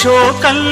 శోకంలో